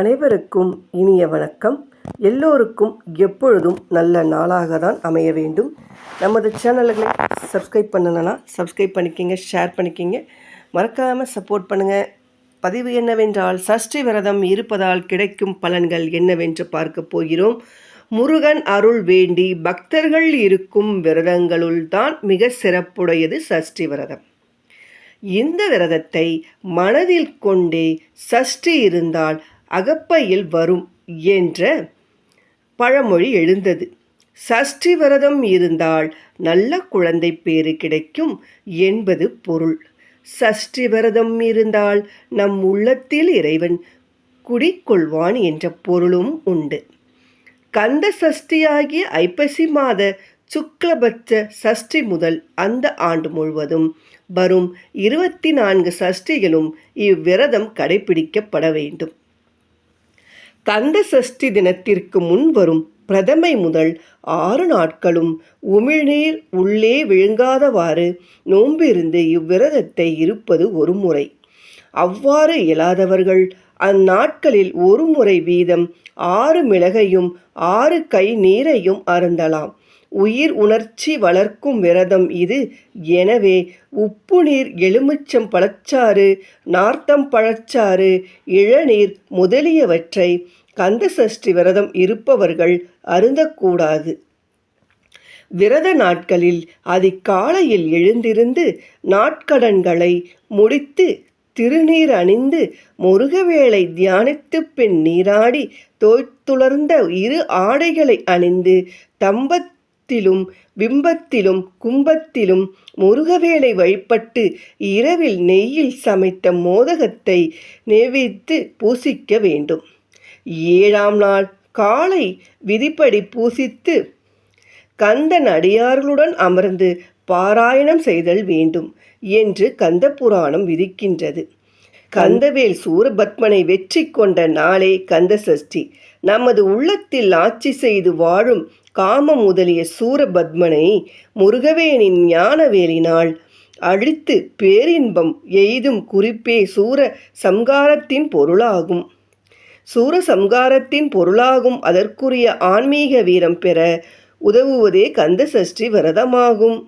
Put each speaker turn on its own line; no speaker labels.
அனைவருக்கும் இனிய வணக்கம். எல்லோருக்கும் எப்பொழுதும் நல்ல நாளாக தான் அமைய வேண்டும். நமது சேனல்களை சப்ஸ்கிரைப் பண்ணணும்னா சப்ஸ்கிரைப் பண்ணிக்கிங்க ஷேர் பண்ணிக்கிங்க. மறக்காமல் சப்போர்ட் பண்ணுங்கள் பதிவு என்னவென்றால் சஷ்டி விரதம் இருப்பதால் கிடைக்கும் பலன்கள் என்னவென்று பார்க்க போகிறோம். முருகன் அருள் வேண்டி பக்தர்கள் இருக்கும் விரதங்களுள் தான் மிக சிறப்புடையது சஷ்டி விரதம். இந்த விரதத்தை மனதில் கொண்டே சஷ்டி இருந்தால் அகப்பையில் வரும் என்ற பழமொழி எழுந்தது. சஷ்டி விரதம் இருந்தால் நல்ல குழந்தை பேறு கிடைக்கும் என்பது பொருள். சஷ்டி விரதம் இருந்தால் நம் உள்ளத்தில் இறைவன் குடிக்கொள்வான் என்ற பொருளும் உண்டு. கந்த சஷ்டியாகிய ஐப்பசி மாத சுக்லபட்ச சஷ்டி முதல் அந்த ஆண்டு முழுவதும் வரும் இருபத்தி நான்கு சஷ்டிகளும் இவ்விரதம் கடைபிடிக்கப்பட வேண்டும். கந்த சஷ்டி தினத்திற்கு முன் வரும் பிரதமை முதல் ஆறு நாட்களும் உமிழ்நீர் உள்ளே விழுங்காதவாறு நோம்பிருந்து இவ்விரதத்தை இருப்பது ஒரு முறை. அவ்வாறு இயலாதவர்கள் அந்நாட்களில் ஒரு முறை வீதம் ஆறு மிளகையும் ஆறு கை நீரையும் அருந்தலாம். உயிர் உணர்ச்சி வளர்க்கும் விரதம் இது. எனவே உப்பு நீர் எலுமிச்சம் பழச்சாறு நார்த்தம் பழச்சாறு இளநீர் முதலியவற்றை கந்தசஷ்டி விரதம் இருப்பவர்கள் அருந்தக்கூடாது. விரத நாட்களில் அதிகாலையில் எழுந்திருந்து நாட்கடன்களை முடித்து திருநீர் அணிந்து முருகவேளை தியானித்து பின் நீராடி தோய்த்துளர்ந்த இரு ஆடைகளை அணிந்து தம்பத்திலும் பிம்பத்திலும் கும்பத்திலும் முருகவேளை வழிபட்டு இரவில் நெய்யில் சமைத்த மோதகத்தை நெவித்து பூசிக்க வேண்டும். ஏழாம் நாள் காலை விதிப்படி பூசித்து கந்தன் அடியார்களுடன் அமர்ந்து பாராயணம் செய்தல் வேண்டும் என்று கந்த புராணம் விதிக்கின்றது. கந்தவேல் சூரபத்மனை வெற்றி கொண்ட நாளே கந்த சஷ்டி. நமது உள்ளத்தில் ஆட்சி செய்து வாழும் காம முதலிய சூரபத்மனை முருகவேனின் ஞானவேலினால் அழித்து பேரின்பம் எய்தும் குறிப்பே சூர சம்காரத்தின் பொருளாகும். சூரசம்காரத்தின் பொருளாகும் அதற்குரிய ஆன்மீக வீரம் பெற உதவுவதே கந்த சஷ்டி விரதமாகும்.